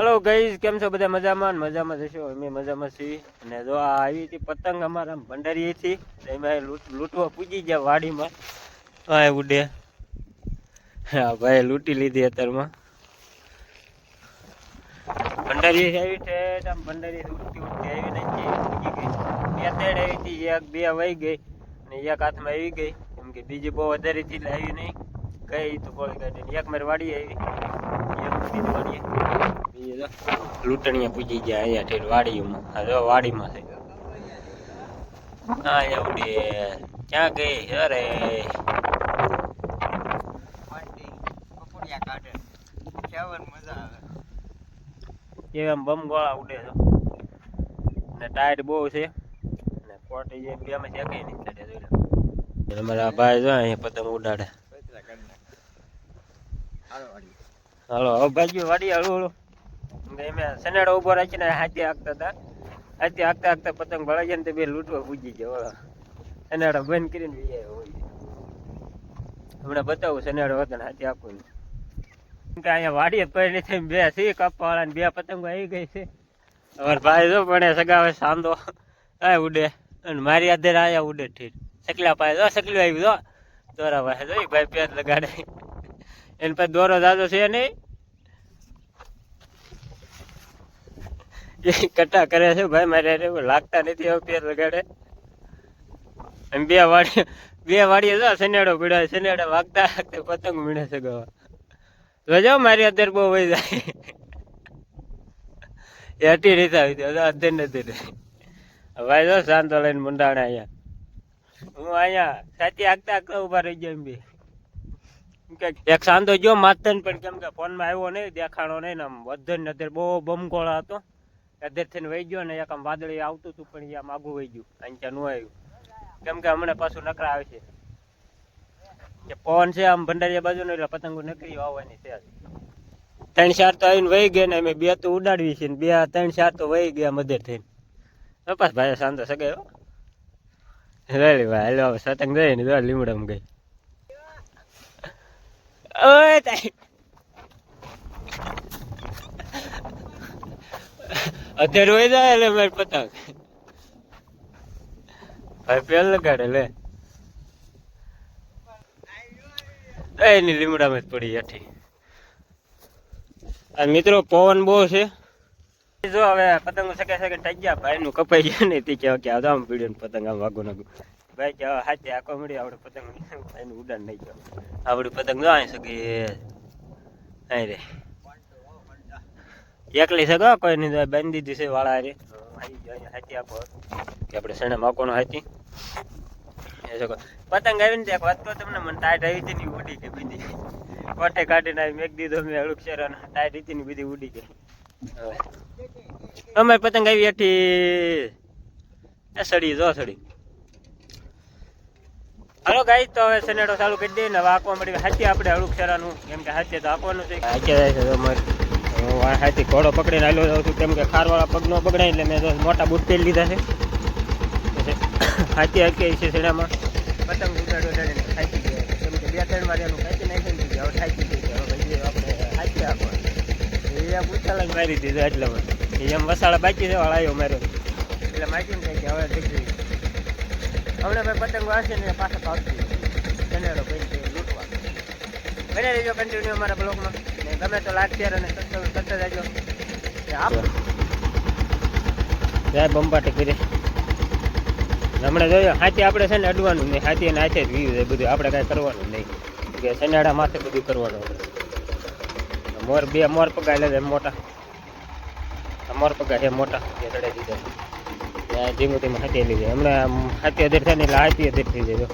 Hello guys કેમ છો બધા મજામાં? મજામાં જશો અમે મજામાં છીએ. અને જો આ આવી હતી પતંગ અમારા હતી એમાં લૂંટ- લૂંટવા પૂજી ગયા વાડીમાં. હા ઉડે. હા ભાઈ લૂંટી લીધી અત્યારમાં. ભંડારી આવી છે આમ ભંડારી ઉડતી ઉડતી આવી ને પૂજી ગઈ. બે ત્રણ આવી હતી એક બે વહી ગઈ અને એક હાથમાં આવી ગઈ. કેમ કે બીજી બહુ વધારે હતી એટલે આવી નહીં. ગઈ તો કોઈ કાઢી એક મારી વાડી આવી. એક વાડીએ લૂંટણીયા પૂજી ગયા અહીંયા ઠેર વાડીમાં આ જો વાડીમાં છે. હા એવડે ક્યાં ગઈ? અરે. એમ બમ ગોળા ઉડે છે. ને ટાયર બહુ છે. ને કોટી જે બે માં છે કઈ નહીં ચડે જોઈ અમારા ભાઈ જો અહીંયા પતંગ ઉડાડે. હાલો ભાઈ વાડી હાલો હળું એમે સનેડો ઊભો રાખીને હાથી હાંકતા હતા. હાથી હાંકતા હાંકતા પતંગ ભળાઈ જાય ને તે બે લૂંટવા પૂજી ગયો સનેડો બંધ કરીને બી આવ્યો હોય. હમણાં બતાવું સનેડો હતો ને હાથી આપું કે અહીંયા વાડીએ પડી થઈ બે સી કાપવાળા ને બે પતંગો આવી ગઈ છે. અમારા ભાઈ જો પણ સગા સગાવે સાંધો. આ ઉડે. અને મારી આધેર આયા ઉડે ઠીક સકલા પાસે જો, સકલું આવ્યું, જો. દોરા પાસે જો ભાઈ પેર લગાડે. એને પછી દોરો દાદો છે નહીં. કટા કરે છે ભાઈ, મારે લાગતા નથી હવે પેર લગાડે એમ બે વાડી બે વાડીએ જો સનેડો પીડ્યો સનેડો વાગતા પતંગ મીણે છે ગવા. જોજો મારી અત્યારે બહુ વહી જાય. એ હટી રીતે આવી હતી અત્યારે નથી ભાઈ જો શાંતો લઈને મુંડાણે અહીંયા. હું અહીંયા સાચી આગતા આગતા ઊભા રહી ગયા એમ બી. એક સાંધો જો માતન પણ કેમ કે ફોનમાં આવ્યો નહીં, દેખાણો નહીં આમ વધન અત્યારે બહુ બમકોળા હતો. અધેર થઈને વહી ગયો ને એક આમ વાદળી આવતું હતું, પણ એ આમ આગું વહી ગયું. અહીંયા નું આવ્યું. કેમ કે હમણાં પાછું નકરા આવે છે. કે પવન છે આમ ભંડારીયા બાજુ એટલે પતંગો નકરી આવવાની છે ત્રણ ચાર તો આવીને વહી ગયા ને અમે બે તો ઉડાડવી છે બે ત્રણ ચાર તો વહી ગયા મધર થઈને. તપાસ ભાઈ શાંતો સગે રેલી ભાઈ, હેલો સતંગ જઈ ને જો લીમડમ ગઈ. ઓય તાઈ. અત્યારે હોય જાય એટલે મારે પતંગ. ભાઈ પેલ લગાડે, લે. એની લીમડામાં જ પડી હેઠી. આ મિત્રો, પવન બહુ છે. જો હવે પતંગો સકે સકે ટાઈ ગયા ભાઈ નું કપાઈ ગયા ને તે કહેવા કે આમ પીડ્યો ને પતંગ આમ વાગો નાખું ભાઈ કે હાથે આખો મળી આપણે પતંગ. નું ઉડાન નહીં ગયો આપણી પતંગ જો આવી શકે અહીં રે. એકલી છે કોઈ નહીં બાંધી દીધી છે, વાળા રે હાથી આપો કે આપણે સણે માકોનો હાથી પતંગ આવીને ત્યાં વાત તો તમને, મને ટાઈટ આવી હતી ઉડી ગઈ બીજી કોઠે કાઢીને આવી મેક દીધો, મેં અડુક શેરાનો ટાઈટ હતી ને બીજી ઉડી ગઈ. અમારી પતંગ આવી એઠી એ સડી જો સડી હાલો ગાઈ તો હવે સનેડો ચાલુ કરી દઈએ ને હવે મળી હાથી આપણે અડુક શેરાનું કેમ કે હાથી તો આંકવાનું છે. હાથી હાથી ઘોડો પકડીને આવેલો જાઉં છું કેમ કે ખારવાળા પગ ન પકડાય એટલે મેં મોટા બૂટ પહેરી લીધા છે. હાથી હાકી છે શેડામાં પતંગ ઉડાડો ઉડાડીને ખાઈ ગયા. કેમ કે બે ત્રણ વાર એનું ખાઈ નાખી દીધી હવે ખાઈ ગઈ હવે ભાઈ આપણે હાથી આપો એ ઉછાળા મારી દીધો એટલામાં એ એમ વસાળા બાકી છે આવ્યો માર્યો. એટલે માહિતી ને કે હવે દીકરી હમણાં ભાઈ પતંગો હશે ને પાછા પાવતી. પૈકી લૂંટવા બને રહેજો કન્ટિન્યુ અમારા બ્લોગમાં. ને ગમે તો લાઈક શેર અને સબસ્ક્રાઈબ કરતા રહેજો જય બંબાટી કરી. હમણાં જોયો, હાથી આપણે છે ને અડવાનું નહીં, હાથી અને હાથે જ વીયું બધું. આપણે કાંઈ કરવાનું નહીં. કે સનાડા માથે બધું કરવાનું મોર બે, મોર પગા લે મોટા. મોર પગા છે મોટા. એ રડે દીધા. ધીમે ધીમે હાથી લીધી. હમણાં હાથી અધેર થાય ને એટલે હાથી અધેર થઈ જાય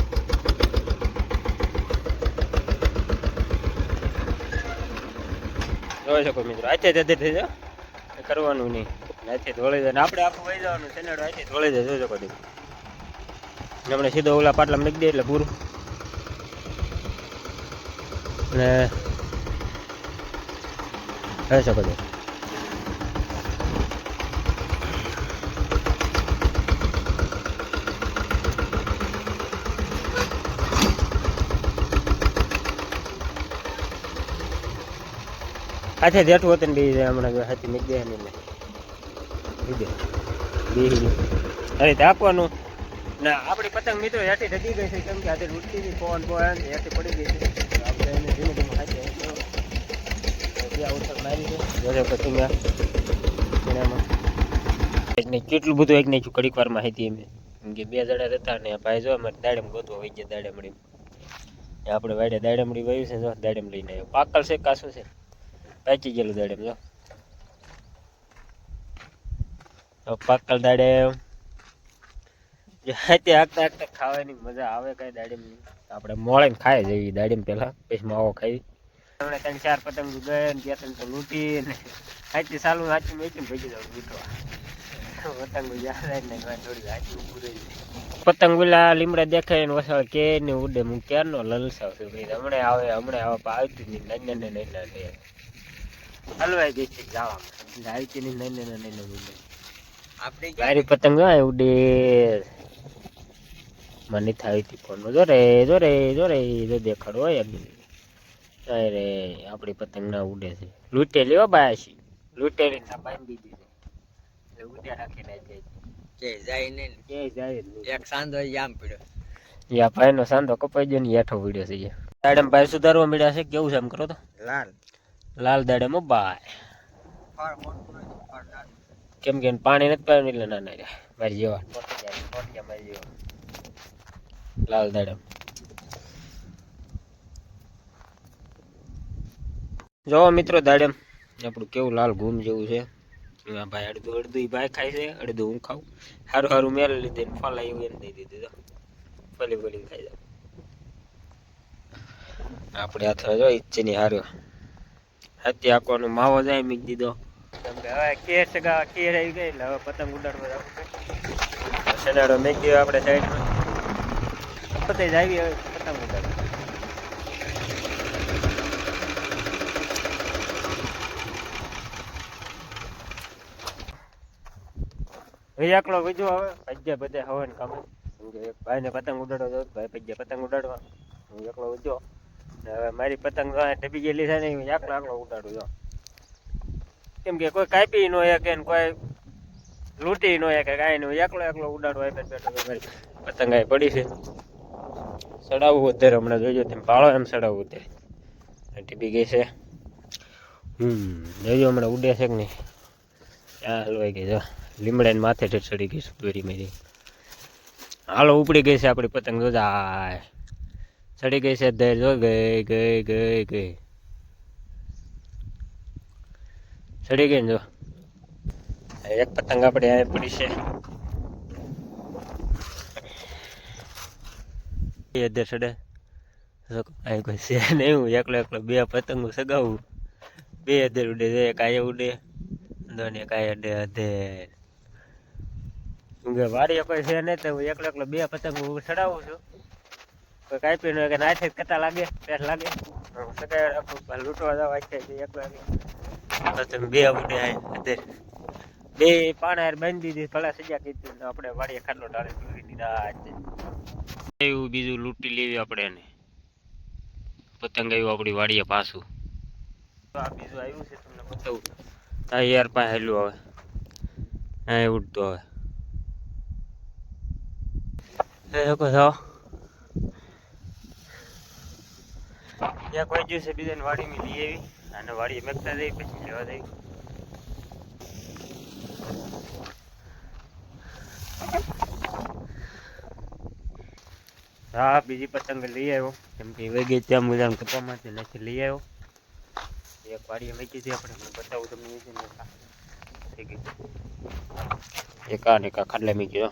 જોઈ શકો મિત્રો, હાથે જ અધેર થઈ એ કરવાનું નહીં. હાથે ધોળી જાય આપણે આખું વહી જવાનું સનેડો હાથે ધોળી જાય જોઈ શકો તમે હમણાં સીધો ઓલા પાટલા મૂકી દે એટલે પૂરું. અને જોઈ શકો છો આથે જેઠું હતું ને બી હમણાં હાથી મૂકી દે ને લીધે અરે તાપવાનું ના આપણી પતંગ મિત્રો હેઠી ડગી ગઈ છે, કેમ કે આજે ઉડતી હતી પવન પવન હેઠી પડી ગઈ છે. આપણે એને ધીમે ધીમે હાથે ત્યાં છે જોડે કેટલું બધું એક નાખ્યું ઘડીક વારમાં હતી કે બે જણા હતા ને ભાઈ જો અમારે દાડમ ગોતવા વહી ગયા દાડમડી આપણે વાડે દાડમડી વહ્યું છે, જો દાડમ લઈને આવ્યો. પાકલ છે કાસું છે? પાકી ગયેલું દાડમ જો. પાકલ દાડમ હાથે હાકતા હાકતા ખાવાની મજા આવે કઈ દાડી આપણે મોળે ને ખાય દાડી ને પેલા પછી માવો ખાઈ. આપણે ત્રણ ચાર પતંગ ગયા ને ત્યાં ત્રણ લૂંટી ને હાથી સાલું હાથી મેચી ભેગી જાવ બીટવા પતંગ થોડી પતંગ ઓલા લીમડા દેખાય ને વસાળ કે ને ઉડે, હું ક્યારનો લલસાવ છું ભાઈ? હમણાં આવે હમણાં આવે આવતી નહીં. નાની નાની. હલવાઈ ગઈ છે જવામાં આવતી નહીં નાની નાની નાની આપણે ગાડી પતંગ ઉડે મને થાય હતી ફોન જો રે જો રે જો રે જો દેખાડો હોય એમ અરે આપણી પતંગ ના ઉડે છે. લૂંટેલી હો બાયાશી લૂંટેલી ના બાંધી દીધી એટલે ઉડે રાખીને જાય કે જાય ને. કે જાય જ એક સાંધો આમ પડ્યો. યા ભાઈનો સાંધો કપાઈ ગયો ને હેઠો પીડ્યો છે દાડમ ભાઈ સુધારવા મળ્યા છે? કેવું છે એમ કરો તો? લાલ. લાલ દાડમ નાનું. કેમ કે પાણી નથી પાયું એટલે ના ના મારી જેવા. મારી લાલ દાડમ જોવો મિત્રો દાડમ આપણું કેવું લાલ ઘૂમ જેવું છે. ભાઈ અડધું અડધું ભાઈ ખાય છે. અડધું હું ખાઉં. સારું સારું મેળ લીધે ફળ આવ્યું એને દઈ દીધું. ફલી ફલી ખાઈ જાવ આપણે હાથ જો નહીં હાર્યો હાથી આખવાનો માવો જાય મીક દીધો. હવે કેર સગા કેર આવી ગઈ એટલે હવે પતંગ ઉડાડવા જવું છે સનાડો મેં ગયો આપણે સાઈડમાં પતંગ જ આવી હવે પતંગ ઉડાડવા. એકલો બીજો હવે પજ્યા બધે હવન કામે. ભાઈને પતંગ ઉડાડવા જવું ભાઈ પજ્યા પતંગ ઉડાડવા. હું એકલો ને હવે મારી પતંગ ડબી ગયેલી છે ને હું આકલો આકલો ઉડાડું જો કેમ કે કોઈ કાપી નો ને કોઈ લૂંટી નો કે કાંઈ નહીં એકલો એકલો ઉડાડો આવીને બેઠો મારી પતંગ આવી પડી છે. સડાવવું અત્યારે હમણાં જોઈજો તેમ પાળો એમ સડાવવું અત્યારે. ટીપી ગઈ છે. હમ જોઈજો હમણાં ઉડે છે કે નહીં. ક્યાં હલવાઈ ગઈ જો, લીમડાને માથે ઠેઠ ચડી ગઈ છે દોરી મેરી. હાલો, ઉપડી ગઈ છે આપણી પતંગ, જો જાય ચડી ગઈ છે, ધેર જો ગઈ ગઈ ગઈ ગઈ. ચડી ગઈ જો. એક પતંગ આપણે અહીં પડી છે. અધેર ચડે. અહીં કોઈ છે નહીં, હું એકલો એકલો બે પતંગો સગાવું. બે અધેર ઉડે છે એક આયે ઉડે દોને એક આયે અડે અધેર. વાડીએ કોઈ છે નહીં, તો હું એકલો એકલો બે પતંગો ચડાવું છું. કોઈ કાપી નો કે નાથે કટા લાગે પેટ લાગે. સગાઈ લૂંટવા જવા છે એકલો તો બે ઉડે આય બે પાણા બાંધી દીધી ભલા સજા કીધી આપણે વાડીએ ખાટલો ડાળે પીવી દીધા એવું બીજું લૂંટી લેવી આપણે એને. પતંગ આવ્યું આપણી વાડીએ પાછું. તો આ બીજું આવ્યું છે તમને બતાવું. આ યાર પાસે હેલું હવે હા ઉડતો હવે એ જાઓ. ત્યાં કોઈ દિવસે બીજાને વાડીમાં લઈ આવી અને વાડીએ મેકતા જઈ પછી લેવા જઈ હા, બીજી પતંગ લઈ આવ્યો. કેમ કે વહી ગઈ ત્યાં મુજામ કપામાંથી નથી લઈ આવ્યો. એક વાડીએ મૂકી હતી, આપણે હું બતાવું તમને છે ને એક આ. ને એક ખાટલે મૂકી